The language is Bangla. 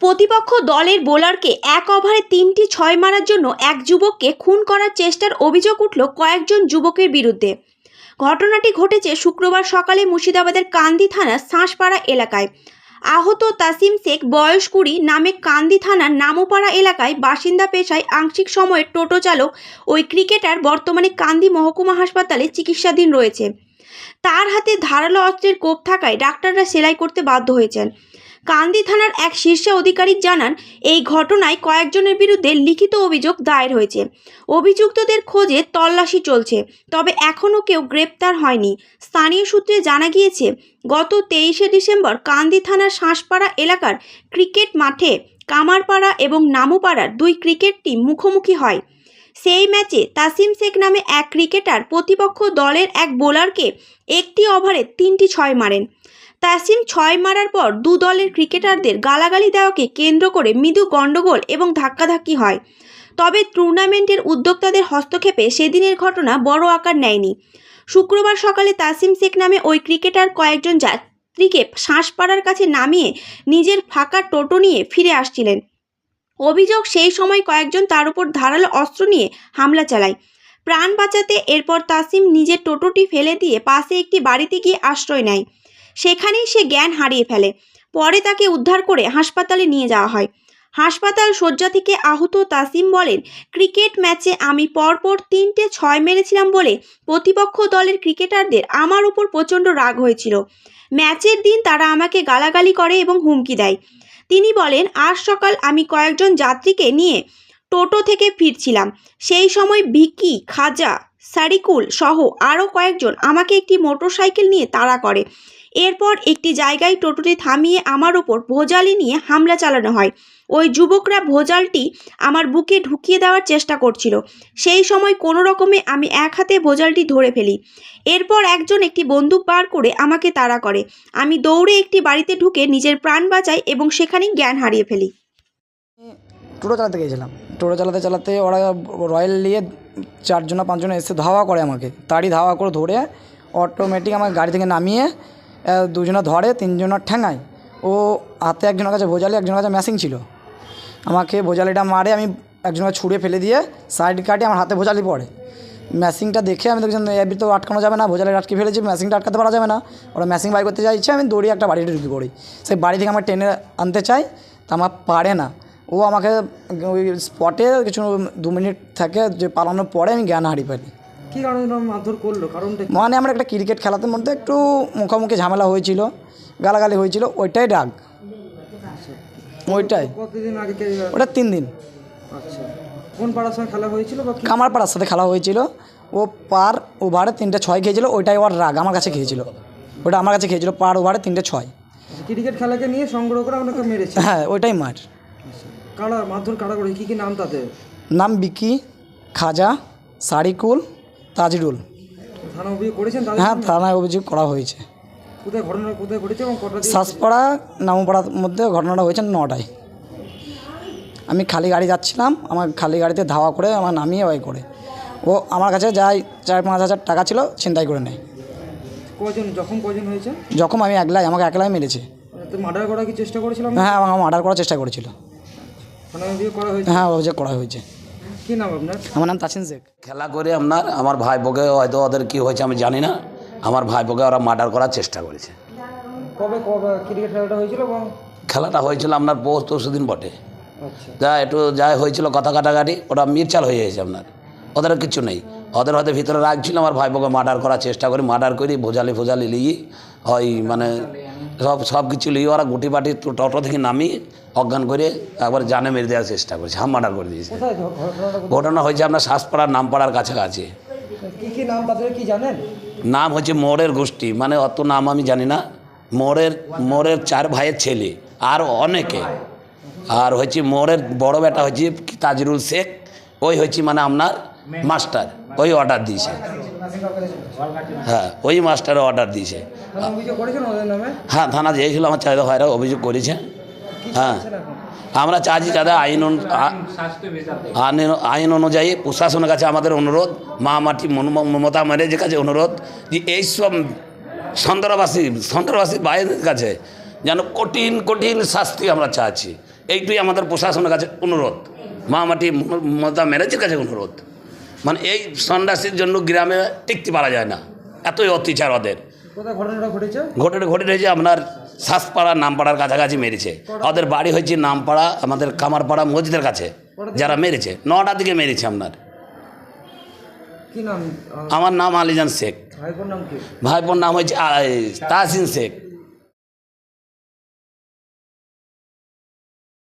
প্রতিপক্ষ দলের বোলারকে এক ওভারে তিনটি ছয় মারার জন্য এক যুবককে খুন করার চেষ্টার অভিযোগ উঠল কয়েকজন যুবকের বিরুদ্ধে। ঘটনাটি ঘটেছে শুক্রবার সকালে মুর্শিদাবাদের কান্দি থানার শাঁসপাড়া এলাকায়। আহত তাসিম শেখ, বয়স কুড়ি, নামে কান্দি থানার নামোপাড়া এলাকায় বাসিন্দা পেশায় আংশিক সময়ের টোটো চালক, ওই ক্রিকেটার বর্তমানে কান্দি মহকুমা হাসপাতালে চিকিৎসাধীন রয়েছে। তার হাতে ধারালো অস্ত্রের কোপ থাকায় ডাক্তাররা সেলাই করতে বাধ্য হয়েছেন। কান্দি থানার এক শীর্ষ আধিকারিক জানান, এই ঘটনায় কয়েকজনের বিরুদ্ধে লিখিত অভিযোগ দায়ের হয়েছে। অভিযুক্তদের খোঁজে তল্লাশি চলছে, তবে এখনও কেউ গ্রেপ্তার হয়নি। স্থানীয় সূত্রে জানা গিয়েছে, গত তেইশে ডিসেম্বর কান্দি থানার শাঁসপাড়া এলাকার ক্রিকেট মাঠে কামারপাড়া এবং নামুপাড়ার দুই ক্রিকেট টিম মুখোমুখি হয়। সেই ম্যাচে তাসিম শেখ নামে এক ক্রিকেটার প্রতিপক্ষ দলের এক বোলারকে একটি ওভারে তিনটি ছয় মারেন। তাসিম ছয় মারার পর দু দলের ক্রিকেটারদের গালাগালি দেওয়াকে কেন্দ্র করে মৃদু গণ্ডগোল এবং ধাক্কাধাক্কি হয়। তবে টুর্নামেন্টের উদ্যোক্তাদের হস্তক্ষেপে সেদিনের ঘটনা বড় আকার নেয়নি। শুক্রবার সকালে তাসিম শেখ নামে ওই ক্রিকেটার কয়েকজন যাত্রীকে শ্বাসপাড়ার কাছে নামিয়ে নিজের ফাঁকা টোটো নিয়ে ফিরে আসছিলেন। অভিযোগ সেই সময় কয়েকজন তার উপর ধারালো অস্ত্র নিয়ে হামলা চালায়। প্রাণ বাঁচাতে এরপর তাসিম নিজের টোটোটি ফেলে দিয়ে পাশে একটি বাড়িতে গিয়ে আশ্রয় নেয়। সেখানেই সে জ্ঞান হারিয়ে ফেলে। পরে তাকে উদ্ধার করে হাসপাতালে নিয়ে যাওয়া হয়। হাসপাতাল শয্যা থেকে আহত তাসিম বলেন, ক্রিকেট ম্যাচে আমি পরপর তিনটে ছয় মেরেছিলাম বলে প্রতিপক্ষ দলের ক্রিকেটারদের আমার উপর প্রচণ্ড রাগ হয়েছিল। ম্যাচের দিন তারা আমাকে গালাগালি করে এবং হুমকি দেয়। তিনি বলেন, আজ সকাল আমি কয়েকজন যাত্রীকে নিয়ে টোটো থেকে ফিরছিলাম। সেই সময় ভিকি, খাজা সারিকুল সহ আরও কয়েকজন আমাকে একটি মোটরসাইকেল নিয়ে তাড়া করে। এরপর একটি জায়গায় টোটোটি থামিয়ে আমার ওপর ভোজালি নিয়ে হামলা চালানো হয়। ওই যুবকরা ভোজালটি আমার বুকে ঢুকিয়ে দেওয়ার চেষ্টা করছিল। সেই সময় কোনো রকমে আমি এক হাতে ভোজালটি ধরে ফেলি। এরপর একজন একটি বন্দুক বার করে আমাকে তাড়া করে। আমি দৌড়ে একটি বাড়িতে ঢুকে নিজের প্রাণ বাঁচাই এবং সেখানেই জ্ঞান হারিয়ে ফেলি। টোটো চালাতে গিয়েছিলাম। টোটো চালাতে চালাতে ওরা রয়্যাল নিয়ে চারজনা পাঁচজনা এসে ধাওয়া করে আমাকে তাড়ি ধাওয়া করে ধরে অটোমেটিক আমাকে গাড়ি থেকে নামিয়ে দুজনা ধরে তিনজনের ঠ্যাঙায় ও হাতে একজনের কাছে ভোজালি একজনের কাছে ম্যাসিং ছিল আমাকে ভোজালিটা মারে আমি একজনকে ছুঁড়ে ফেলে দিয়ে সাইড কাটে আমার হাতে ভোজালি পড়ে ম্যাসিংটা দেখে আমি দেখছি এর তো আটকানো যাবে না ভোজালি আটকে ফেলেছি ম্যাসিংটা আটকাতে পারা যাবে না ওরা ম্যাসিং বাই করতে চাইছে আমি দৌড়িয়ে একটা বাড়িতে ঢুকে পড়ি সেই বাড়ি থেকে আমার টেনে আনতে চাই তা আমার পারে না ও আমাকে ওই স্পটে কিছু দু মিনিট থাকে যে পালানোর পরে আমি জ্ঞান হারিয়ে ফেলি। কি কারণে মারধর করল? কারণটা মানে আমরা একটা ক্রিকেট খেলাতে মধ্যে একটু মুখোমুখি ঝামেলা হয়েছিল গালাগালি হয়েছিল ওইটাই রাগ ওইটাই। কতদিন আগে ওটা তিন দিন। আচ্ছা। কোন পাড়ার সঙ্গে খেলা হয়েছিল বা কামারপাড়ার সাথে খেলা হয়েছিল। ও পার ওভারে তিনটে ছয় খেয়েছিল ওইটাই ওর রাগ আমার কাছে খেয়েছিল। ওটা আমার কাছে খেয়েছিল পার ওভারে তিনটে ছয়। আচ্ছা, ক্রিকেট খেলাকে নিয়ে সংগ্রহ করে আপনাকে মেরেছে। হ্যাঁ ওইটাই মার। আচ্ছা, কারা মারধর কারা করে? কি কি নাম তাদের? নাম বিকি খাজা সারিকুল তাজরুল। থানা অভিযোগ করেছেন তাদের হ্যাঁ থানায় অভিযোগ করা হয়েছে। কোথায় ঘটনা কোথায় ঘটেছে এবং কটা দিয়ে শ্বাসপাড়া নামপাড়ার মধ্যে ঘটনাটা হয়েছে নটায়। আমি খালি গাড়ি যাচ্ছিলাম আমার খালি গাড়িতে ধাওয়া করে আমার নামিয়ে ওই করে। ও আমার কাছে যাই চার পাঁচ হাজার টাকা ছিল ছিনতাই করে নেয়। কজন যখন কজন হয়েছে? যখন আমি একলাই আমাকে একলাই মেরেছে। মার্ডার করার কি চেষ্টা করেছিলাম? হ্যাঁ আমাকে মার্ডার করার চেষ্টা করেছিল। হ্যাঁ অভিযোগ করা হয়েছে। কি নাম আপনার? আমার নাম তাসিন শেখ। খেলা করে আপনার আমার ভাইপোকে হয়তো ওদের কি হয়েছে আমি জানি না। আমার ভাইপোকে ওরা মার্ডার করার চেষ্টা করেছে। কবে কবে ক্রিকেট খেলাটা হয়েছিল এবং? খেলাটা হয়েছিল আপনার পৌষ পরশু দিন বটে। আচ্ছা। যা একটু যা হয়েছিল কথা কাটাকাটি ওটা মিরচাল হয়ে গেছে আপনার। ওদের কিছু নেই। ওদের হয়তো ভিতরে রাগ ছিল আমার ভাইপোকে মার্ডার করার চেষ্টা করি মার্ডার করি ভোজালি ফোজালি লিয়ে হয় মানে সব সব কিছু লিয়ে ওরা গুটি পাটি টোটো থেকে নামিয়ে অজ্ঞান করে একবার জানে মেরে দেওয়ার চেষ্টা করেছে হাম মার্ডার করে দিয়েছে। ঘটনা হয়েছে আপনার শ্বাসপাড়ার নামপাড়ার কাছাকাছি। কি কি নাম তাদের কি জানেন? নাম হচ্ছে মোড়ের গোষ্ঠী মানে অত নাম আমি জানি না। মোড়ের মোড়ের চার ভাইয়ের ছেলে আর অনেকে। আর হচ্ছে মোড়ের বড় বেটা হচ্ছে তাজরুল শেখ ওই হচ্ছে মানে আপনার মাস্টার ওই অর্ডার দিয়েছে। হ্যাঁ ওই মাস্টার অর্ডার দিয়েছে। নামে? হ্যাঁ থানা যেয়েছিল আমার চাহিদা ভাইরা অভিযোগ করেছে। হ্যাঁ। আমরা চাচ্ছি যাদের আইন আইন- অনুযায়ী প্রশাসনের কাছে আমাদের অনুরোধ, মা মাটি মমতা ম্যারেজের কাছে অনুরোধ যে এইসব সন্ত্রাসবাসী সন্ত্রাসবাসী বাইরের কাছে যেন কঠিন কঠিন শাস্তি আমরা চাচ্ছি এইটুই আমাদের প্রশাসনের কাছে অনুরোধ। মামাটি মমতা ম্যানেজের কাছে অনুরোধ। মানে এই সন্ন্যাসীর জন্য গ্রামে টিকতে পারা যায় না। এতই অত্যাচার ওদের। ঘটনাটা ঘটেছে? ঘটে ঘটে রয়েছে আপনার শাসপাড়া নামপাড়ার কাছাকাছি মেরেছে। ওদের বাড়ি হয়েছে নামপাড়া আমাদের কামারপাড়া মসজিদের কাছে যারা মেরেছে। নটার দিকে মেরেছে আপনার। কি নাম? আহ, আমার নাম আলিজান শেখ। ভাইপোর নাম হয়েছে ভাইপোর নাম হচ্ছে তাহসিন শেখ।